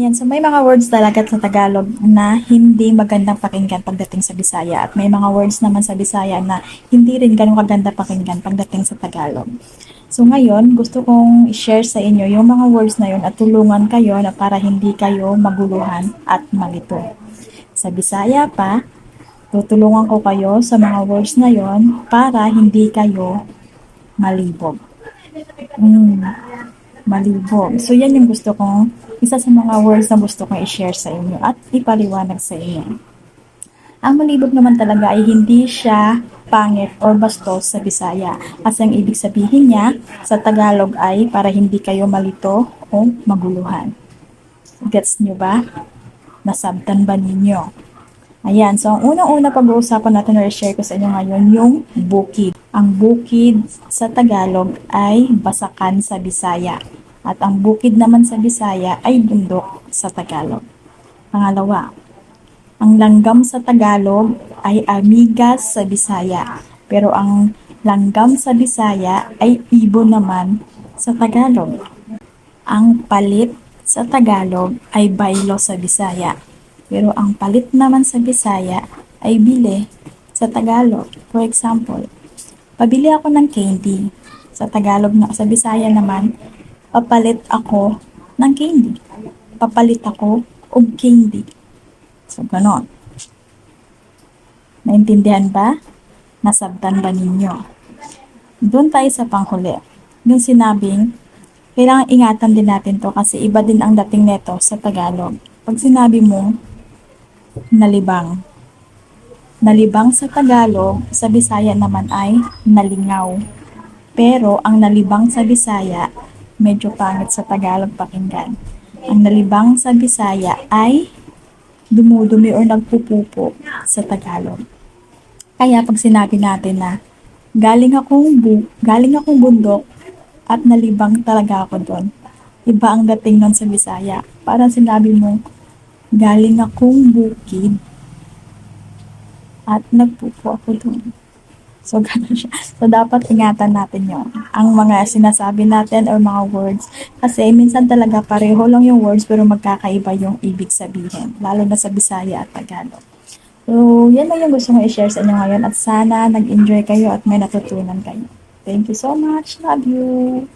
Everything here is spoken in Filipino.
Yan, so may mga words talaga sa Tagalog na hindi magandang pakinggan pagdating sa Bisaya at may mga words naman sa Bisaya na hindi rin ganun kaganda pakinggan pagdating sa Tagalog. So ngayon, gusto kong i-share sa inyo yung mga words na yun at tulungan kayo na para hindi kayo maguluhan at malito. Sa Bisaya pa, tutulungan ko kayo sa mga words na yon para hindi kayo malibog. Mm, malibog. So yan yung gusto kong, isa sa mga words na gusto kong i-share sa inyo at ipaliwanag sa inyo. Ang malibog naman talaga ay hindi siya pangit or bastos sa Bisaya. Kasi ang ibig sabihin niya sa Tagalog ay para hindi kayo malito o maguluhan. Gets nyo ba? Nasabtan ba ninyo? Ayan, so ang unang-una pag-uusapan natin or share ko sa inyo ngayon yung bukid. Ang bukid sa Tagalog ay basakan sa Bisaya. At ang bukid naman sa Bisaya ay bundok sa Tagalog. Pangalawa, ang langgam sa Tagalog ay amigas sa Bisaya. Pero ang langgam sa Bisaya ay ibon naman sa Tagalog. Ang palit sa Tagalog ay baylo sa Bisaya. Pero ang palit naman sa Bisaya ay bili sa Tagalog. For example, pabili ako ng candy. Sa Tagalog na sa Bisaya naman, papalit ako ng candy. Papalit ako og candy. So, ganon. Naintindihan ba? Nasabtan ba ninyo? Doon tayo sa panghuli. Yung sinabing, kailangan ingatan din natin to kasi iba din ang dating neto sa Tagalog. Pag sinabi mo, nalibang. Nalibang sa Tagalog, sa Bisaya naman ay nalingaw. Pero ang nalibang sa Bisaya, medyo pangit sa Tagalog pakinggan. Ang nalibang sa Bisaya ay dumudumi or nagpupupo sa Tagalog. Kaya pag sinabi natin na galing akong bu galing akong bundok at nalibang talaga ako doon. Iba ang dating nun sa Bisaya. Parang sinabi mo, galing akong bukid at nagpupo ako doon. So, ganun siya. So, dapat ingatan natin yon Ang mga sinasabi natin or mga words. Kasi, minsan talaga pareho lang yung words pero magkakaiba yung ibig sabihin. Lalo na sa Bisaya at Tagalog. So, yan lang yung gusto ko i-share sa inyo ngayon at sana nag-enjoy kayo at may natutunan kayo. Thank you so much. Love you.